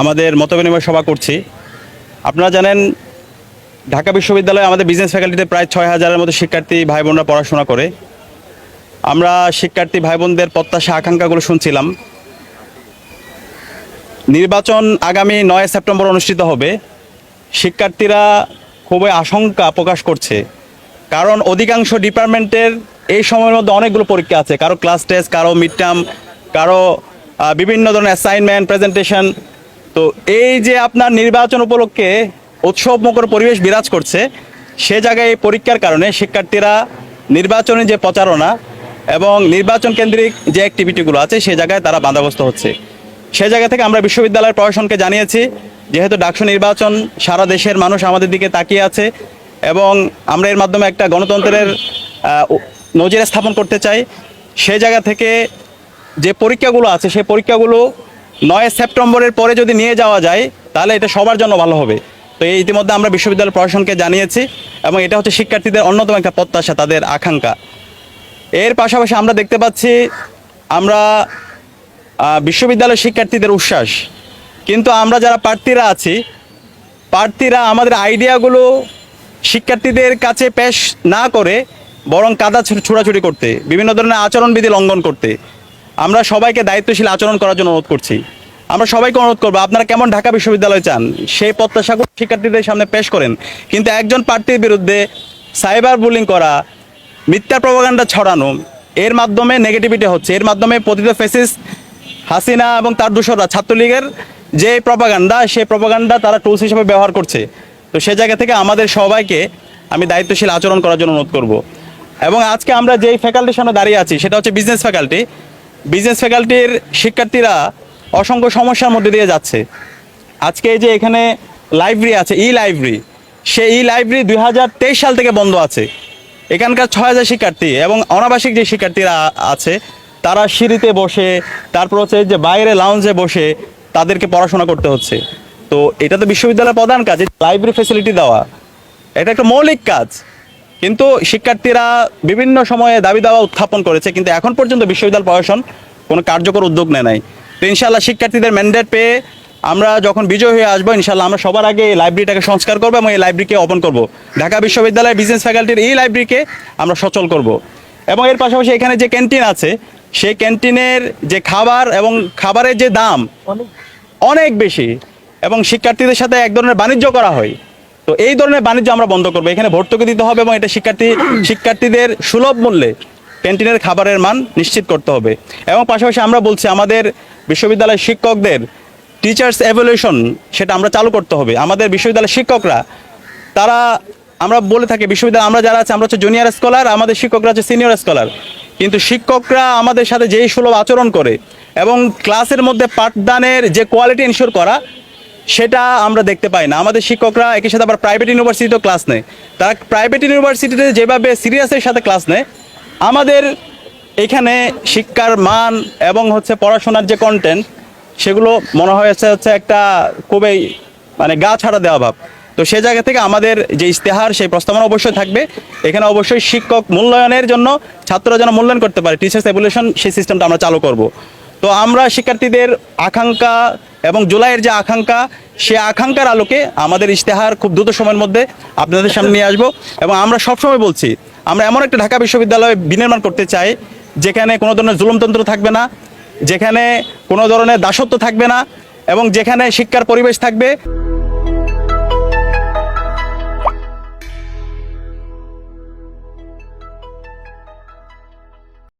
আমাদের মতবিনিময় সভা করছি। আপনারা জানেন, ঢাকা বিশ্ববিদ্যালয়ে আমাদের বিজনেস ফ্যাকাল্টিতে প্রায় ছয় হাজারের মতো শিক্ষার্থী ভাই বোনরা পড়াশোনা করে। আমরা শিক্ষার্থী ভাই বোনদের প্রত্যাশা, আকাঙ্ক্ষাগুলো শুনছিলাম। নির্বাচন আগামী নয় সেপ্টেম্বর অনুষ্ঠিত হবে। শিক্ষার্থীরা খুবই আশঙ্কা প্রকাশ করছে। কারণ অধিকাংশ ডিপার্টমেন্টের এই সময়ের মধ্যে অনেকগুলো পরীক্ষা আছে। কারও ক্লাস টেস্ট কারও মিড টার্ম কারও বিভিন্ন ধরনের অ্যাসাইনমেন্ট প্রেজেন্টেশন তো এই যে আপনার নির্বাচন উপলক্ষে উৎসব মুখর পরিবেশ বিরাজ করছে, সে জায়গায় এই পরীক্ষার কারণে শিক্ষার্থীরা নির্বাচনী যে প্রচারণা এবং নির্বাচন কেন্দ্রিক যে অ্যাক্টিভিটিগুলো আছে, সে জায়গায় তারা বাধাগ্রস্ত হচ্ছে। সে জায়গা থেকে আমরা বিশ্ববিদ্যালয়ের প্রশাসনকে জানিয়েছি, যেহেতু ডাকসু নির্বাচন সারা দেশের মানুষ আমাদের দিকে তাকিয়ে আছে এবং আমরা এর মাধ্যমে একটা গণতন্ত্রের নজির স্থাপন করতে চাই, সে জায়গা থেকে যে পরীক্ষাগুলো আছে সেই পরীক্ষাগুলো নয় সেপ্টেম্বরের পরে যদি নিয়ে যাওয়া যায় তাহলে এটা সবার জন্য ভালো হবে। তো এই ইতিমধ্যে আমরা বিশ্ববিদ্যালয় প্রশাসনকে জানিয়েছি এবং এটা হচ্ছে শিক্ষার্থীদের অন্যতম একটা প্রত্যাশা তাদের আকাঙ্ক্ষা। এর পাশাপাশি আমরা দেখতে পাচ্ছি আমরা আহ, বিশ্ববিদ্যালয়ের শিক্ষার্থীদের উচ্ছ্বাস। কিন্তু আমরা যারা প্রার্থীরা আছি প্রার্থীরা আমাদের আইডিয়াগুলো শিক্ষার্থীদের কাছে পেশ না করে বরং কাদা ছুড়াছুড়ি করতে বিভিন্ন ধরনের আচরণবিধি লঙ্ঘন করতে। আমরা সবাইকে দায়িত্বশীল আচরণ করার জন্য অনুরোধ করছি। আমরা সবাইকে অনুরোধ করব, আপনারা কেমন ঢাকা বিশ্ববিদ্যালয় চান? সেই প্রত্যাশাগুলো শিক্ষার্থীদের সামনে পেশ করেন। কিন্তু একজন প্রার্থীর বিরুদ্ধে সাইবার বুলিং করা, মিথ্যা প্রপাগান্ডা ছড়ানো, এর মাধ্যমে নেগেটিভিটি হচ্ছে। এর মাধ্যমে পতিত ফেসিস, হাসিনা এবং তার দূষররা ছাত্রলীগের যে প্রপাগান্ডা, সেই প্রপাগান্ডা তারা টুলস হিসেবে ব্যবহার করছে। তো সে জায়গা থেকে আমাদের সবাইকে আমি দায়িত্বশীল আচরণ করার জন্য অনুরোধ করব। এবং আজকে আমরা যেই ফ্যাকাল্টির সামনে দাঁড়িয়ে আছি, সেটা হচ্ছে বিজনেস ফ্যাকাল্টি বিজনেস ফ্যাকাল্টির শিক্ষার্থীরা অসংখ্য সমস্যার মধ্যে দিয়ে যাচ্ছে। আজকে যে এখানে লাইব্রেরি আছে ই লাইব্রেরি সে ই লাইব্রেরি দুই হাজার তেইশ সাল থেকে বন্ধ আছে। এখানকার ছয় হাজার শিক্ষার্থী এবং অনাবাসিক যে শিক্ষার্থীরা আছে, তারা সিঁড়িতে বসে, তারপর হচ্ছে যে বাইরে লাউঞ্জে বসে তাদেরকে পড়াশোনা করতে হচ্ছে। তো এটা তো বিশ্ববিদ্যালয়ের প্রধান কাজ লাইব্রেরি ফেসিলিটি দেওয়া। এটা একটা মৌলিক কাজ। কিন্তু শিক্ষার্থীরা বিভিন্ন সময়ে দাবি দাওয়া উত্থাপন করেছে কিন্তু এখন পর্যন্ত বিশ্ববিদ্যালয় প্রশাসন কোনো কার্যকর উদ্যোগ নেয় নাই। তো ইনশাল্লাহ শিক্ষার্থীদের ম্যান্ডেট পেয়ে আমরা যখন বিজয় হয়ে আসব ইনশাল্লাহ আমরা সবার আগে এই লাইব্রেরিটাকে সংস্কার করব এবং এই লাইব্রেরিকে ওপেন করব। ঢাকা বিশ্ববিদ্যালয়ের বিজনেস ফ্যাকাল্টির এই লাইব্রেরিকে আমরা সচল করব। এবং এর পাশাপাশি এখানে যে ক্যান্টিন আছে সেই ক্যান্টিনের যে খাবার এবং খাবারের যে দাম অনেক বেশি এবং শিক্ষার্থীদের সাথে এক ধরনের বাণিজ্য করা হয়। তো এই ধরনের বাণিজ্য আমরা বন্ধ করব। এখানে ভর্তুকি দিতে হবে এবং এটা শিক্ষার্থী, শিক্ষার্থীদের সুলভ মূল্যে ক্যান্টিনের খাবারের মান নিশ্চিত করতে হবে। এবং পাশাপাশি আমরা বলছি, আমাদের বিশ্ববিদ্যালয়ের শিক্ষকদের টিচার্স এভলিউশন সেটা আমরা চালু করতে হবে। আমাদের বিশ্ববিদ্যালয়ের শিক্ষকরা, তারা আমরা বলে থাকি, বিশ্ববিদ্যালয় আমরা যারা আছে, আমরা হচ্ছে জুনিয়র স্কলার আমাদের শিক্ষকরা হচ্ছে সিনিয়র স্কলার কিন্তু শিক্ষকরা আমাদের সাথে যেই সুলভ আচরণ করে এবং ক্লাসের মধ্যে পাঠদানের যে কোয়ালিটি ইনশিওর করা সেটা আমরা দেখতে পাই না। আমাদের শিক্ষকরা একই সাথে আবার প্রাইভেট ইউনিভার্সিটিতেও ক্লাস নেয়। তারা প্রাইভেট ইউনিভার্সিটিতে যেভাবে সিরিয়াসের সাথে ক্লাস নেয়, আমাদের এখানে শিক্ষার মান এবং হচ্ছে পড়াশোনার যে কন্টেন্ট সেগুলো মনে হয়েছে হচ্ছে একটা খুবই মানে গা ছাড়া দেওয়া ভাব। তো সে জায়গা থেকে আমাদের যে ইস্তেহার সেই প্রস্তাবনা অবশ্যই থাকবে। এখানে অবশ্যই শিক্ষক মূল্যায়নের জন্য, ছাত্ররা যেন মূল্যায়ন করতে পারে টিচার্স এভুলেশন সেই সিস্টেমটা আমরা চালু করব। তো আমরা শিক্ষার্থীদের আকাঙ্ক্ষা এবং জুলাইয়ের যে আকাঙ্ক্ষা, সে আকাঙ্ক্ষার আলোকে আমাদের ইশতেহার খুব দ্রুত সময়ের মধ্যে আপনাদের সামনে নিয়ে আসব। এবং আমরা সবসময় বলছি, আমরা এমন একটা ঢাকা বিশ্ববিদ্যালয় বিনির্মাণ করতে চাই, যেখানে কোনো ধরনের জুলুমতন্ত্র থাকবে না, যেখানে কোনো ধরনের দাসত্ব থাকবে না, এবং যেখানে শিক্ষার পরিবেশ থাকবে।